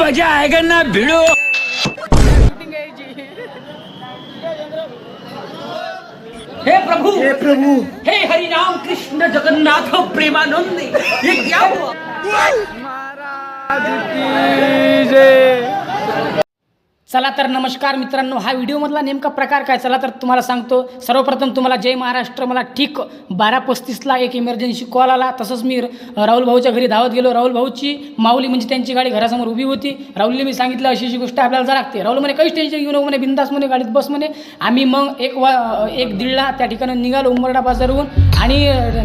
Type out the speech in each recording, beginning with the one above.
मजा आएगा ना भिड़ो। हे प्रभु हे प्रभु। हे हरि राम कृष्ण जगन्नाथ प्रेमानंद ये क्या हुआ? चला तर नमस्कार मित्रांनो हा व्हिडिओमधला नेमका प्रकार काय? चला तर तुम्हाला सांगतो. सर्वप्रथम तुम्हाला जय महाराष्ट्र. मला ठीक बारा पस्तीसला एक इमर्जन्सी कॉल आला. तसंच मी राहुल भाऊच्या घरी धावत गेलो. राहुल भाऊची माऊली म्हणजे त्यांची गाडी घरासमोर उभी होती. राहुलने मी सांगितलं अशी अशी गोष्ट आपल्याला जा लागते. राहुल म्हणे काहीच टेन्शन घेऊ नको म्हणे बिंदास म्हणे गाडीत बस म्हणे. आम्ही मग एक वा एक दीडला त्या ठिकाणी निघालो उंबरडा बाजारहून. आणि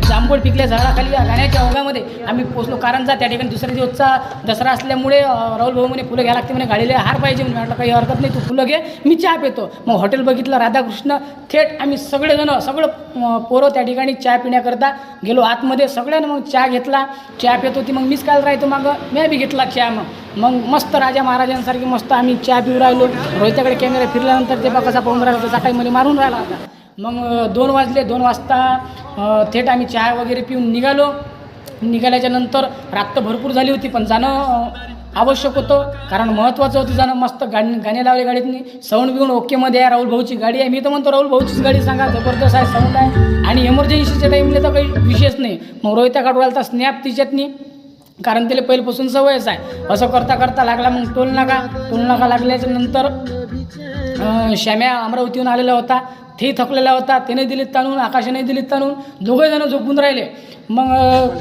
जांभूळ पिकल्या झाडाखाली या गाण्याच्या ओघामध्ये आम्ही पोचलो कारंजा त्या ठिकाणी दुसऱ्या दिवसचा दसरा असल्यामुळे राहुल भाऊ म्हणे फुलं घ्या लागते म्हणे गाडीला हार पाहिजे. म्हणे म्हटलं काही हरकत नाही तू फुलं घे मी चहा पितो. मग हॉटेल बघितलं राधाकृष्ण थेट आम्ही सगळेजणं सगळं पोरं त्या ठिकाणी चहा पिण्याकरता गेलो. आतमध्ये सगळ्यांना मग चहा घेतला. चहा पित होती मग मीच काय राहतो मग मी बी घेतला चहा मग. मग मस्त राजा महाराजांसारखी मस्त आम्ही चहा पिऊ राहिलो. रोहित्याकडे कॅमेरा फिरल्यानंतर ते बा कसा पाहून राहिला होता चाटाईमध्ये मारून राहिला होता. मग दोन वाजले दोन वाजता थेट आम्ही चहा वगैरे पिऊन निघालो. निघाल्याच्या नंतर रात्र भरपूर झाली होती पण जाणं आवश्यक होतं. कारण महत्त्वाचं होतं जाणं मस्त गाणी गाणे लावले गाडीतनी. साऊंड बिऊन ओकेमध्ये आहे राहुल भाऊची गाडी आहे. मी तर म्हणतो राहुल भाऊचीच गाडी सांगा जबरदस्त आहे साऊंड आहे. आणि एमर्जन्सीच्या टाईमला तर काही विशेष नाही. मग रोहित्या काढवायला स्नॅप तिच्यातनी. कारण त्याला पहिल्यापासून सवयच आहे. असं करता करता लागला मग टोल नाका. टोल नाका लागल्याच्या नंतर श्याम्या अमरावतीहून आलेला होता. ते थकलेला होता त्याने दिलीत ताणून आकाशाने दिलीत ताणून दोघे जण झोपून राहिले. मग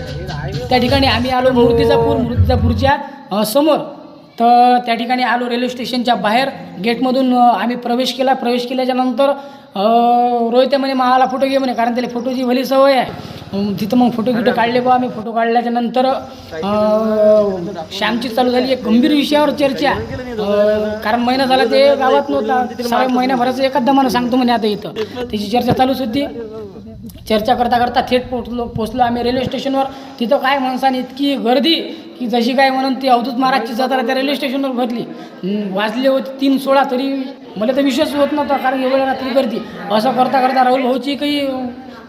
त्या ठिकाणी आम्ही आलो मूर्तिजापूर मूर्तिजापूरच्या समोर. तर त्या ठिकाणी आलो रेल्वे स्टेशनच्या बाहेर. गेटमधून आम्ही प्रवेश केला. प्रवेश केल्याच्यानंतर रोहित्या रोहित म्हणे मला फोटो घे म्हणे कारण त्याला फोटोची भली सवय आहे. तिथं मग फोटो गिटो काढले बा. आम्ही फोटो काढल्याच्या नंतर श्यामची चालू झाली. एक गंभीर विषयावर चर्चा. कारण महिना झाला ते गावात नव्हता. सहा महिन्याभराचं एकाच दमानं सांगतो म्हणे आता इथं. त्याची चर्चा चालूच होती. चर्चा करता करता थेट पोचलो पोचलो आम्ही रेल्वे स्टेशनवर तिथं काय माणसाने इतकी गर्दी की जशी काय म्हणून ती अवधूत महाराजची जत्रा त्या रेल्वे स्टेशनवर भरली. वाजले होते तीन सोळा तरी. मला तर विश्वास होत नव्हता कारण एवढ्या रात्री गर्दी. असं करता करता राहुल भाऊची काही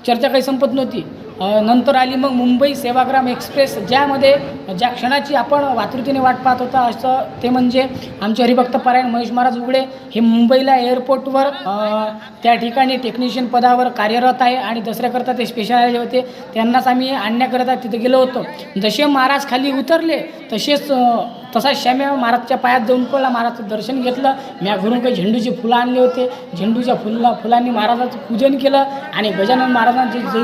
चर्चा काही संपत नव्हती. नंतर आली मग मुंबई सेवाग्राम एक्सप्रेस ज्यामध्ये ज्या क्षणाची आपण वातृतीने वाट पाहत होता असं ते म्हणजे आमचे हरिभक्त पारायण महेश महाराज उघडे. हे मुंबईला एअरपोर्टवर त्या ठिकाणी टेक्निशियन पदावर कार्यरत आहे आणि दसऱ्याकरता ते स्पेशल आले होते. त्यांनाच आम्ही आणण्याकरता तिथे गेलो होतो. जसे महाराज खाली उतरले तसेच तसाच तसा श्याम्या महाराजच्या पायात जाऊन पडला. महाराजचं दर्शन घेतलं. म्या घरून काही झेंडूची फुलं आणले होते. झेंडूच्या फुला फुलांनी महाराजाचं पूजन केलं आणि गजानन महाराजांचे जे